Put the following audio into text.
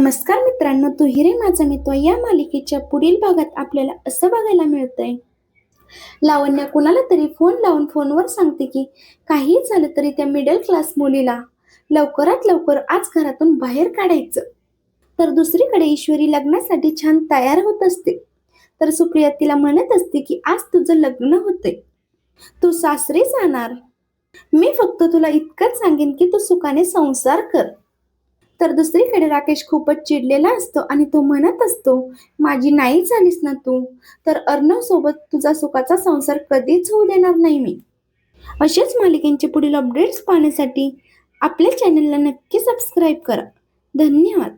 नमस्कार मित्रांनो तू हिरे माझा मित्र. या मालिकेच्या पुढील भागात आपल्याला असं बघायला मिळतंय. लावण्य कुणाला तरी फोन लावून फोनवर सांगते की काही झालं तरी त्या मिडल क्लास मुलीला लवकरात लवकर आज घरातून बाहेर काढायचं. तर दुसरीकडे ईश्वरी लग्नासाठी छान तयार होत असते. तर सुप्रिया तिला म्हणत असते की आज तुझं लग्न होते तू सासरी जाणार. मी फक्त तुला इतकंच सांगेन की तू सुखाने संसार कर. तर दुसरीकडे राकेश खूपच चिडलेला असतो आणि तो म्हणत असतो माझी नाही झालीस ना तू. तर अर्णव सोबत तुझा सुखाचा संसार कधीच होऊ देणार नाही मी. असेच मालिकेंचे पुढील अपडेट्स पाहण्यासाठी आपल्या चॅनलला नक्की सबस्क्राईब करा. धन्यवाद.